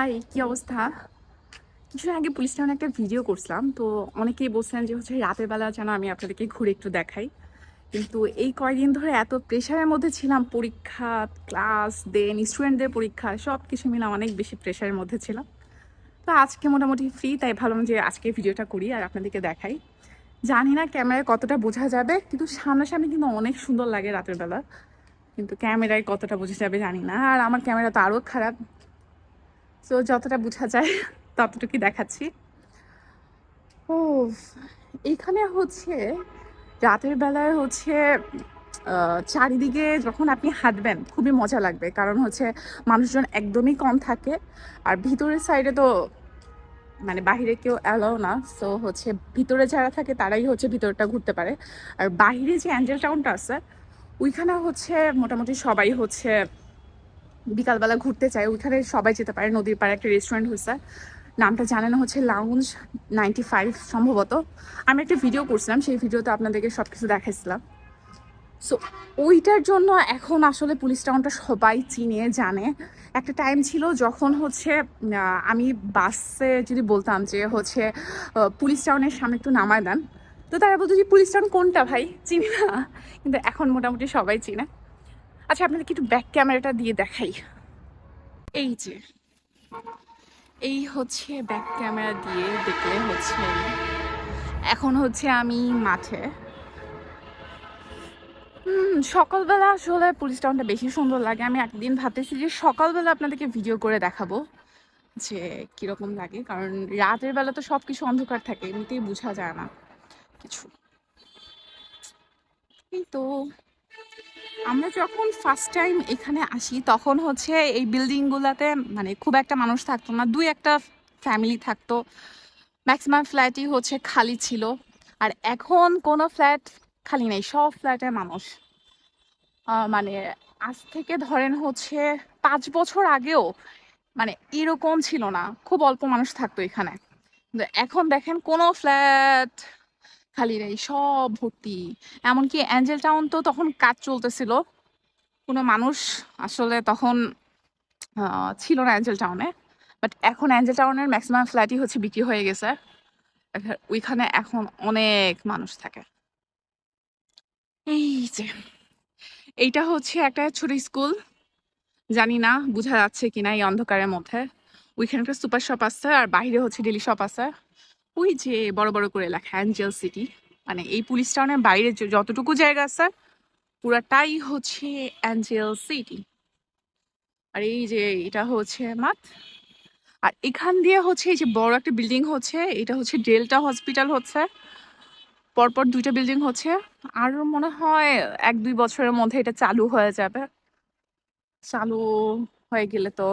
High, কি অবস্থা? কিছুদিন আগে পুলিশ স্টেশনে একটা ভিডিও করছিলাম, তো অনেকেই বলছিলেন যে হচ্ছে রাতের বেলা যেন আমি আপনাদেরকে ঘুরে একটু দেখাই। কিন্তু এই কয়দিন ধরে এত প্রেশারের মধ্যে ছিলাম, পরীক্ষা ক্লাস দেন স্টুডেন্টদের পরীক্ষা সব কিছু মিলে অনেক বেশি প্রেশারের মধ্যে ছিলাম। তো আজকে মোটামুটি ফ্রি তাই ভাবলাম যে আজকে ভিডিওটা করি আর আপনাদেরকে দেখাই। জানি না ক্যামেরায় কতটা বোঝা যাবে, কিন্তু সামনাসামনি কিন্তু অনেক সুন্দর লাগে রাতের বেলা। কিন্তু ক্যামেরায় কতটা বোঝা যাবে জানি না, আর আমার ক্যামেরা তো আরও খারাপ। তো যতটা বোঝা যায়, ততটুকুই দেখাচ্ছি। ও এইখানে হচ্ছে, রাতের বেলায় হচ্ছে চারিদিকে যখন আপনি হাঁটবেন, খুবই মজা লাগবে। কারণ হচ্ছে, মানুষজন একদমই কম থাকে। আর ভিতরের সাইডে তো মানে বাইরে কেউ অ্যালাও না। সো হচ্ছে, ভিতরে যারা থাকে, তারাই হচ্ছে ভিতরটা ঘুরতে পারে। আর বাইরে যে অ্যাঞ্জেল টাউনটা আছে, ওইখানে হচ্ছে, মোটামুটি সবাই হচ্ছে বিকালবেলা ঘুরতে চায় ওইখানে সবাই যেতে পারে, নদীর পাড়ে একটা রেস্টুরেন্ট হয়েছে নামটা জানানো হচ্ছে লাউঞ্জ নাইনটি ফাইভ সম্ভবত। আমি একটা ভিডিও করছিলাম, সেই ভিডিওতে আপনাদেরকে সব কিছু দেখাইছিলাম। সো ওইটার জন্য এখন আসলে পুলিশ টাউনটা সবাই চিনে, জানে। একটা টাইম ছিল যখন হচ্ছে আমি বাসে যদি বলতাম যে হচ্ছে পুলিশ টাউনের সামনে একটু নামায় দেন। তো তারা বলতো যে, পুলিশ টাউন কোনটা ভাই? চিনি না। কিন্তু এখন মোটামুটি সবাই চিনে। আচ্ছা আপনাদেরকে একটু ব্যাক ক্যামেরাটা দিয়ে দেখাই? এই যে। এই হচ্ছে ব্যাক ক্যামেরা দিয়ে দেখলে হচ্ছে এখন হচ্ছে আমি মাঠে। সকালবেলা আসলে পুলিশ টাউনটা বেশি সুন্দর লাগে। আমি একদিন ভাবতেছি যে সকালবেলা আপনাদেরকে ভিডিও করে দেখাবো যে কীরকম লাগে। কারণ রাতের বেলা তো সব কিছু অন্ধকার থাকে, এমনিতেই বোঝা যায় না কিছু। এই তো। আমরা যখন ফার্স্ট টাইম এখানে আসি, তখন হচ্ছে এই বিল্ডিংগুলোতে মানে খুব একটা মানুষ থাকতো না, দুই একটা ফ্যামিলি থাকতো। ম্যাক্সিমাম ফ্ল্যাটই হচ্ছে খালি ছিল। আর এখন কোনো ফ্ল্যাট খালি নেই, সব ফ্ল্যাটে মানুষ। মানে আজ থেকে ধরেন হচ্ছে পাঁচ বছর আগেও মানে এরকম ছিল না, খুব অল্প মানুষ থাকতো এখানে। এখন দেখেন কোনো ফ্ল্যাট খালি নেই সব ভর্তি। এমনকি অ্যাঞ্জেল টাউন তো তখন কাজ চলতেছিল। কোনো মানুষ আসলে তখন ছিল না অ্যাঞ্জেল টাউনে বাট এখন অ্যাঞ্জেল টাউনের ম্যাক্সিমাম ফ্ল্যাটই হচ্ছে বিক্রি হয়ে গেছে। ওইখানে এখন অনেক মানুষ থাকে। এই যে, এইটা হচ্ছে একটা ছোট স্কুল। জানি না, বোঝা যাচ্ছে কিনা এই অন্ধকারের মধ্যে। ওইখানে একটা সুপার শপ আছে আর বাইরে হচ্ছে ডেলি শপ আছে। ওই যে বড় বড় করে লেখা অ্যাঞ্জেল সিটি মানে এই পুলিশ টাউনের বাইরে যতটুকু জায়গা আছে পুরাটাই হচ্ছে অ্যাঞ্জেল সিটি আর এই যে এটা হচ্ছে মাঠ আর এখান দিয়ে হচ্ছে এই যে বড় একটা বিল্ডিং হচ্ছে, এটা হচ্ছে ডেল্টা হসপিটাল হচ্ছে। পরপর দুইটা বিল্ডিং হচ্ছে। আর মনে হয় এক, দুই বছরের মধ্যে এটা চালু হয়ে যাবে। চালু হয়ে গেলে তো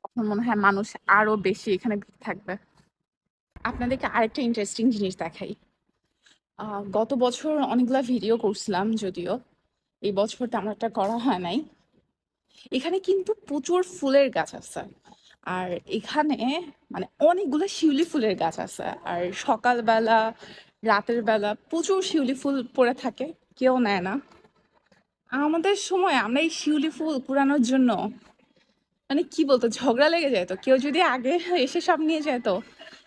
তখন মনে হয় মানুষ আরও বেশি এখানে ভিড় থাকবে। আপনাদেরকে আরেকটা ইন্টারেস্টিং জিনিস দেখাই। গত বছর অনেকগুলা ভিডিও করছিলাম যদিও, এই বছর তেমন একটা করা হয় নাই। এখানে কিন্তু প্রচুর ফুলের গাছ আছে। আর এখানে মানে অনেকগুলো শিউলি ফুলের গাছ আছে। আর সকালবেলা, রাতের বেলা প্রচুর শিউলি ফুল পড়ে থাকে, কেউ নেয় না। আমাদের সময় আমরা এই শিউলি ফুল কুড়ানোর জন্য মানে কি বলতো, ঝগড়া লেগে যেত কেউ যদি আগে এসে সব নিয়ে যেত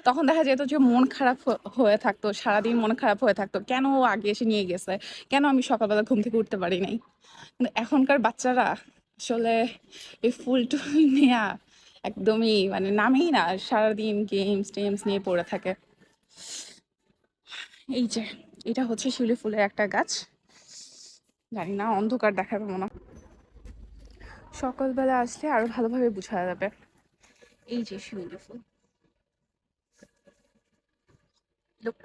তখন দেখা যেত যে মন খারাপ হয়ে থাকতো, সারাদিন মন খারাপ হয়ে থাকতো। কেন ও আগে এসে নিয়ে গেছে? কেন আমি সকালবেলা ঘুম থেকে উঠতে পারি নাই? কিন্তু এখনকার বাচ্চারা আসলে এই ফুল টুল নেয়া একদমই মানে নামেই না, সারাদিন গেমস টেমস নিয়ে পড়ে থাকে। এই যে, এটা হচ্ছে শিউলি ফুলের একটা গাছ। জানি না, অন্ধকার দেখাবে মনে সকালবেলা আসলে আরও ভালোভাবে বোঝা যাবে। এই যে শিউলি ফুল। লুক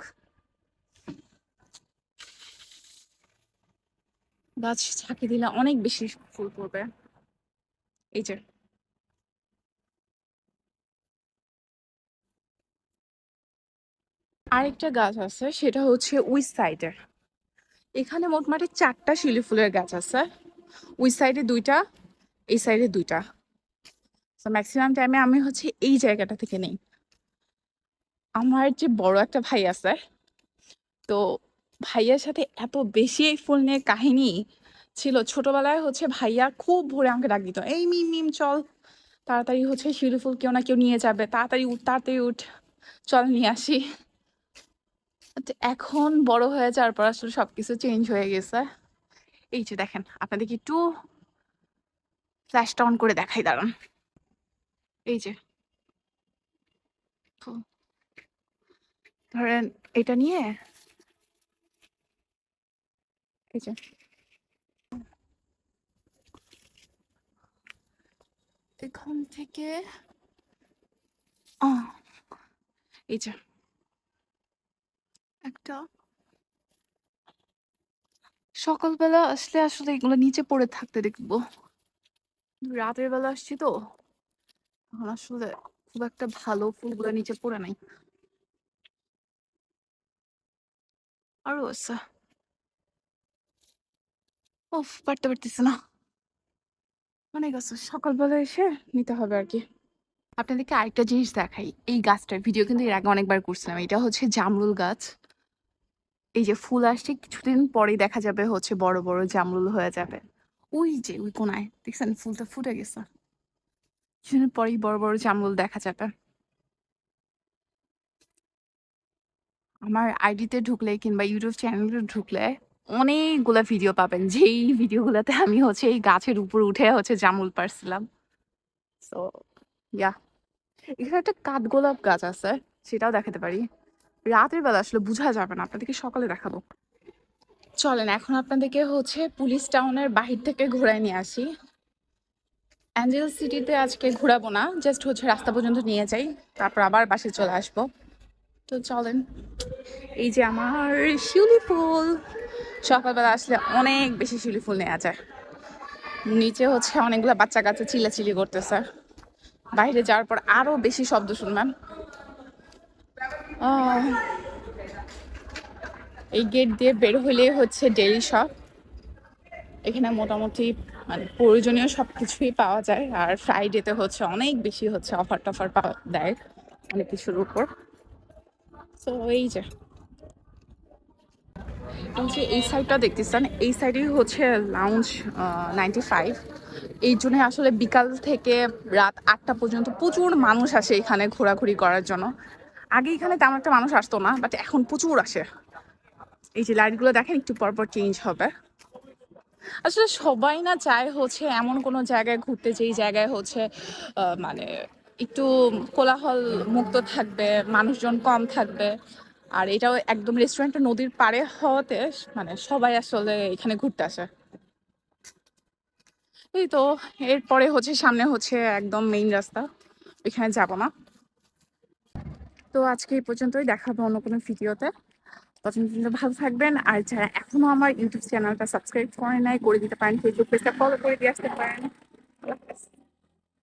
গাছ ঝাঁকি দিলে অনেক বেশি ফুল পড়বে। এই যে। আরেকটা গাছ আছে, সেটা হচ্ছে ওই সাইডে এখানে মোটমাটি চারটা শিউলি ফুলের গাছ আছে। ওই সাইডে দুইটা, এই সাইডে দুইটা। তো ম্যাক্সিমাম টাইমে আমি হচ্ছে এই জায়গাটা থেকে নেই। আমার যে বড় একটা ভাই আছে, তো ভাইয়ার সাথে এত বেশি এই ফুল নিয়ে কাহিনী ছিল। ছোটবেলায় হচ্ছে ভাইয়া খুব ভোরে আমাকে ডাক দিত, এই মিম মিম, চল। তাড়াতাড়ি হচ্ছে শিউলি ফুল কেউ না কেউ নিয়ে যাবে। তাড়াতাড়ি উঠ তাড়াতাড়ি উঠ। চল, নিয়ে আসি। এখন বড় হয়ে যাওয়ার পর আসলে সবকিছু চেঞ্জ হয়ে গেছে। এই যে দেখেন, আপনাদেরকে একটু ফ্ল্যাশটা অন করে দেখাই, দাঁড়ান। এই যে। ধরেন এটা নিয়ে এই যে। এখান থেকে এই যে। একটা সকালবেলা আসলে আসলে এগুলো নিচে পড়ে থাকতে দেখব। রাতের বেলা আসছি তো। এখন আসলে খুব একটা ভালো ফুলগুলো নিচে পড়ে নাই। আরও আছে। ওফ পারতে পারতেছে না। অনেক আছে, সকালবেলা এসে নিতে হবে আর কি। আপনাদেরকে আরেকটা জিনিস দেখাই, এই গাছটার ভিডিও কিন্তু এর আগে অনেকবার করছিলাম, এটা হচ্ছে জামরুল গাছ। এই যে ফুল আসছে, কিছুদিন পরেই দেখা যাবে হচ্ছে বড় বড় জামরুল হয়ে যাবে। ওই যে, ওই কোনায়, দেখছেন? ফুলটা ফুটে গেছে। কিছুদিন পরেই বড় বড় জামরুল দেখা যাবে। আমার আইডিতে ঢুকলে কিংবা ইউটিউব চ্যানেলে ঢুকলে অনেকগুলো ভিডিও পাবেন। যেই ভিডিওগুলোতে আমি হচ্ছে এই গাছের উপর উঠে হচ্ছে জামুল পারছিলাম। সো ইয়া এখানে একটা কাঠগোলাপ গাছ আছে, সেটাও দেখাতে পারি। রাতের বেলা আসলে বোঝা যাবে না, আপনাদেরকে সকালে দেখাবো। চলেন, এখন আপনাদেরকে হচ্ছে পুলিশ টাউনের বাহির থেকে ঘোরায় নিয়ে আসি। অ্যাঞ্জেল সিটিতে আজকে ঘোরাবো না জাস্ট হচ্ছে রাস্তা পর্যন্ত নিয়ে যাই, তারপর আবার বাসে চলে আসব। তো চলেন, এই যে আমার শিউলি ফুল। সকালবেলা আসলে অনেক বেশি শিউলি ফুল নেওয়া যায়। নিচে হচ্ছে অনেকগুলো বাচ্চা কাচ্চা চিল্লাচিল্লি করতেছে। বাইরে যাওয়ার পর আরও বেশি শব্দ শুনবেন। এই গেট দিয়ে বের হলে হচ্ছে ডেইলি শপ। এখানে মোটামুটি মানে প্রয়োজনীয় সব কিছুই পাওয়া যায়। আর ফ্রাইডেতে হচ্ছে অনেক বেশি হচ্ছে অফার টফার পাওয়া দেয় অনেক কিছুর উপর। তো এই যে। এই যে এই সাইডটা দেখতেছেন, এই সাইডেই হচ্ছে লাউঞ্জ নাইনটি ফাইভ এই জন্য আসলে বিকাল থেকে রাত আটটা পর্যন্ত প্রচুর মানুষ আসে এখানে ঘোরাঘুরি করার জন্য। আগে এখানে তেমন একটা মানুষ আসতো না বাট এখন প্রচুর আসে। এই যে লাইটগুলো দেখেন, একটু পরপর চেঞ্জ হবে। আসলে সবাই না চায় হচ্ছে এমন কোনো জায়গায় ঘুরতে, যেই জায়গায় হচ্ছে মানে একটু কোলাহল মুক্ত থাকবে, মানুষজন কম থাকবে। আর এটাও একদম রেস্টুরেন্টটা নদীর পাড়ে হওয়াতে মানে সবাই আসলে এখানে ঘুরতে আসে। এই তো, এরপরে হচ্ছে, সামনে হচ্ছে একদম মেইন রাস্তা। ওইখানে যাব না। তো আজকে এই পর্যন্তই, দেখাবো অন্য কোনো ভিডিওতে। পর্যন্ত ভালো থাকবেন। আর যারা এখনও আমার ইউটিউব চ্যানেলটা সাবস্ক্রাইব করে নাই, করে দিতে পারেন ফেসবুক পেজটা ফলো করে দিয়ে আসতে পারেন। আল্লাহ।